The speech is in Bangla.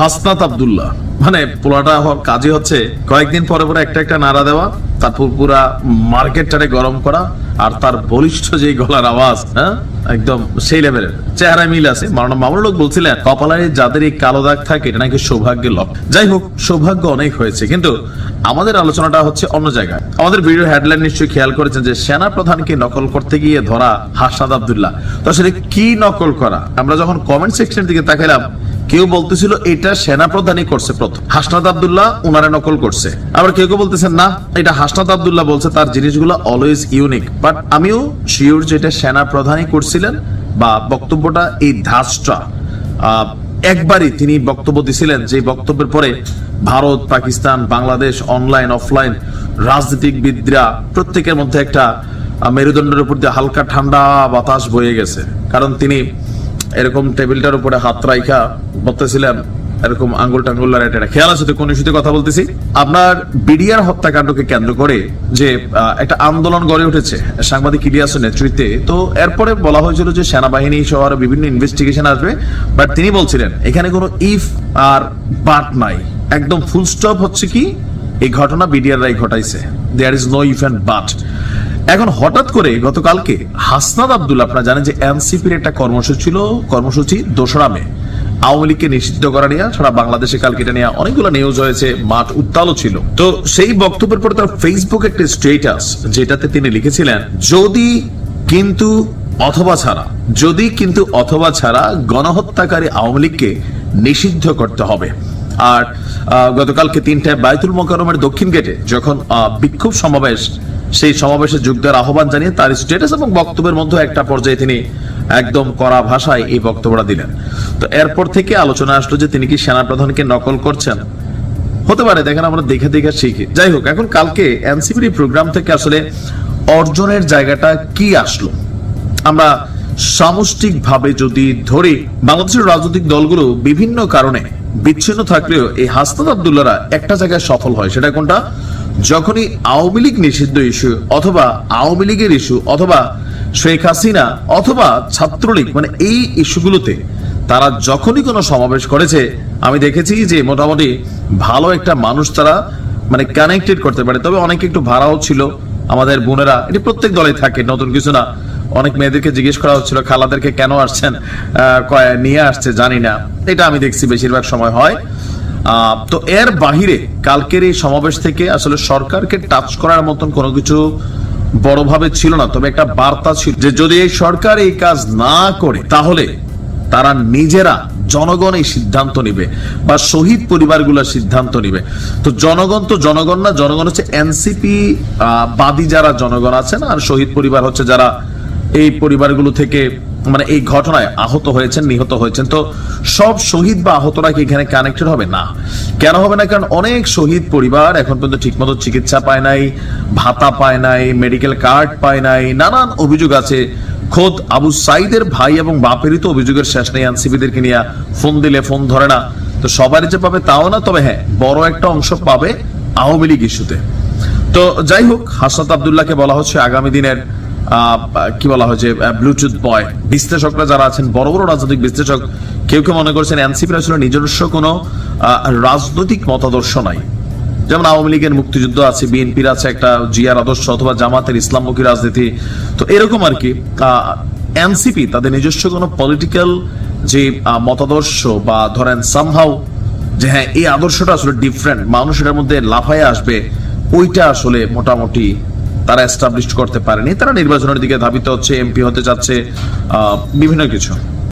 হাসনাত আব্দুল্লাহ। মানে পোলাটা কাজই হচ্ছে কয়েকদিন পরে পরে একটা একটা নাড়া দেওয়া, তারপর পুরা মার্কেটটারে গরম করা আর তার বলিষ্ঠ যে গলার আওয়াজ হ্যাঁ? একদম সেই লেভেলের চেহারা মিল আছে। মারানা মামুন লোক বলছিলেন কপালায় যাদের এই কালো দাগ থাকে, এটা নাকি সৌভাগ্যের লক যাই হোক, সৌভাগ্য অনেক হয়েছে, কিন্তু আমাদের আলোচনাটা হচ্ছে অন্য জায়গায়। আমাদের ভিডিও হেডলাইন নিশ্চয়ই খেয়াল করেছেন যে সেনা প্রধানকে নকল করতে গিয়ে ধরা হাসনাদ আব্দুল্লাহ। তো আসলে কি নকল করা? আমরা যখন কমেন্ট সেকশনের দিকে তাকাইলাম কেউ বলতেছিল এটা সেনা প্রধানই করছে প্রথম। হাসনাত আব্দুল্লাহ উনারে নকল করছে। আবার কেউ কেউ বলতেছেন, না, এটা হাসনাত আব্দুল্লাহ বলছে, তার জিনিসগুলো অলওয়েজ ইউনিক বাট আমিও শিওর যে এটা সেনা প্রধানই করছিলেন বা বক্তব্যটা এই ধাঁচটা। একবারই তিনি বক্তব্য দিছিলেন যে বক্তব্যের পরে ভারত, পাকিস্তান, বাংলাদেশ অনলাইন অফলাইন রাজনীতিকবিদরা প্রত্যেকের মধ্যে একটা মেরুদণ্ডের উপর দিয়ে হালকা ঠান্ডা বাতাস বয়ে গেছে। কারণ তিনি এরকম টেবিলটার উপরে হাত রাইখা বলতেছিলেন এরকম আঙ্গুল টাঙ্গুল খেয়াল আছে কোন ইস্যুতে কথা বলতেছি? আপনার বিডিআর হত্যাকাণ্ডকে কেন্দ্র করে যে একটা আন্দোলন গড়ে উঠেছে, সাংবাদিক ইলিয়াসের নেতৃত্বে, তো এরপরে বলা হয়েছিল যে সেনাবাহিনী সহ আরও বিভিন্ন ইনভেস্টিগেশন আসবে বাট তিনি বলছিলেন, এখানে কোনো ইফ আর বাট নাই। একদম ফুল স্টপ হচ্ছে কি, এই ঘটনা বিডিআর রাই ঘটাইছে। There is no if and but এখন হঠাৎ করে গতকালকে হাসনাদ আব্দুল আপনারা জানেন যে এনসিপির একটা কর্মসূচি ছিল, কর্মসূচি দোসরা মে। আওয়ামী লীগকে নিষিদ্ধ করা নিয়ে সারা বাংলাদেশে কালকে এটা নিয়ে অনেকগুলো নিউজ হয়েছে, মাঠ উত্তালও ছিল। তো সেই বক্তব্যের পরে তার ফেসবুক একটা স্টেটাস যেটাতে তিনি লিখেছিলেন, যদি কিন্তু অথবা ছাড়া, যদি কিন্তু অথবা ছাড়া গণহত্যাকারী আওয়ামী লীগকে নিষিদ্ধ করতে হবে। আর গতকালকে তিনটায় বায়তুল মোকারমের দক্ষিণ গেটে যখন বিক্ষোভ সমাবেশ সেই সমাবেশে যোগ দেওয়ার আহ্বান জানিয়ে তার স্ট্যাটাস এবং বক্তব্যের মধ্যে একটা পর্যায়ে তিনি একদম কড়া ভাষায় এই বক্তব্যটা দিলেন। তো এরপর থেকে আলোচনা আসলো যে তিনি কি সেনা প্রধানকে নকল করছেন? হতে পারে, দেখেন আমরা দেখে দেখে শিখি। যাই হোক, এখন কালকে এনসিপির প্রোগ্রাম থেকে আসলে অর্জনের জায়গাটা কি আসলো? আমরা সামষ্টিকভাবে যদি ধরি, বাংলাদেশের রাজনৈতিক দলগুলো বিভিন্ন কারণে বিচ্ছিন্ন থাকলেও এই হাসনাত আব্দুল্লাহরা একটা জায়গায় সফল হয়। সেটা কোনটা? যখনই আওয়ামী লীগ নিষিদ্ধ ইস্যু অথবা আওয়ামী লীগের ইস্যু অথবা শেখ হাসিনা অথবা ছাত্রলীগ মানে এই ইস্যুগুলোতে তারা যখনই কোনো সমাবেশ করেছে, আমি দেখেছি যে মোটামুটি ভালো একটা মানুষ তারা মানে কানেক্টেড করতে পারে। তবে অনেকে একটু ভাড়াও ছিল। আমাদের বোনেরা, এটি প্রত্যেক দলে থাকে, নতুন কিছু না। অনেক মেয়েদেরকে জিজ্ঞেস করা হচ্ছিল, খালাদেরকে কেন আসছেন নিয়ে আসছে, জানি না। এটা আমি দেখছি, বেশিরভাগ সময় হয়। তো এর বাহিরে কালকের এই সমাবেশ থেকে আসলে সরকারকে টাচ করার মতন কোনো কিছু বড়ভাবে ছিল না। তবে একটা বার্তা ছিল যে, যদি এই সরকার এই কাজ না করে, তাহলে তারা নিজেরা জনগণ এই সিদ্ধান্ত নিবে বা শহীদ পরিবারগুলোর সিদ্ধান্ত নিবে। তো জনগণ তো জনগণ না, জনগণ হচ্ছে এনসিপি বাদী যারা জনগণ আছেন আর শহীদ পরিবার হচ্ছে যারা এই পরিবারগুলো থেকে মানে এই ঘটনায় আহত হয়েছেন, নিহত হয়েছেন। তো সব শহীদ বা আহতরা কি এখানে কানেক্টেড হবে? না। কেন হবে না? কারণ অনেক শহীদ পরিবার এখন পর্যন্ত ঠিকমতো চিকিৎসা পায় নাই, ভাতা পায় নাই মেডিকেল কার্ড পায় নাই, নানান অভিযোগ আছে। খোদ আবু সাইদের ভাই এবং বাপেরই তো অভিযোগের শেষ নেই এনসিপিদেরকে নিয়ে ফোন দিলে ফোন ধরে না। তো সবারই যে পাবে তাও না, তবে হ্যাঁ বড় একটা অংশ পাবে আওয়ামী লীগ ইস্যুতে। তো যাই হোক, হাসনাত আবদুল্লাহকে বলা হচ্ছে আগামী দিনের কি বলা হয়েছে ব্লুটুথ বয় বিশ্লেষকরা যারা আছেন, বড় বড় রাজনৈতিক বিশ্লেষক, কেউ কেউ মনে করছেন এনসিপির আসলে নিজস্ব কোনো রাজনৈতিক মতাদর্শ নাই। যেমন আওয়ামী লীগের মুক্তিযুদ্ধ আছে, বিএনপির আছে একটা জিয়ার আদর্শ অথবা জামাতের ইসলামমুখী রাজনীতি। তো এরকম আর কি এনসিপি তাদের নিজস্ব কোনো পলিটিক্যাল যে মতাদর্শ বা ধরেন সামহাউ যে হ্যাঁ এই আদর্শটা আসলে ডিফারেন্ট মানুষ এটার মধ্যে লাফায় আসবে, ওইটা আসলে মোটামুটি তারা এস্টাবলিশ করতে পারেনি। তারা নির্বাচনের দিকে ধাবিত হচ্ছে এমপি হতে চাচ্ছে বিভিন্ন কিছু।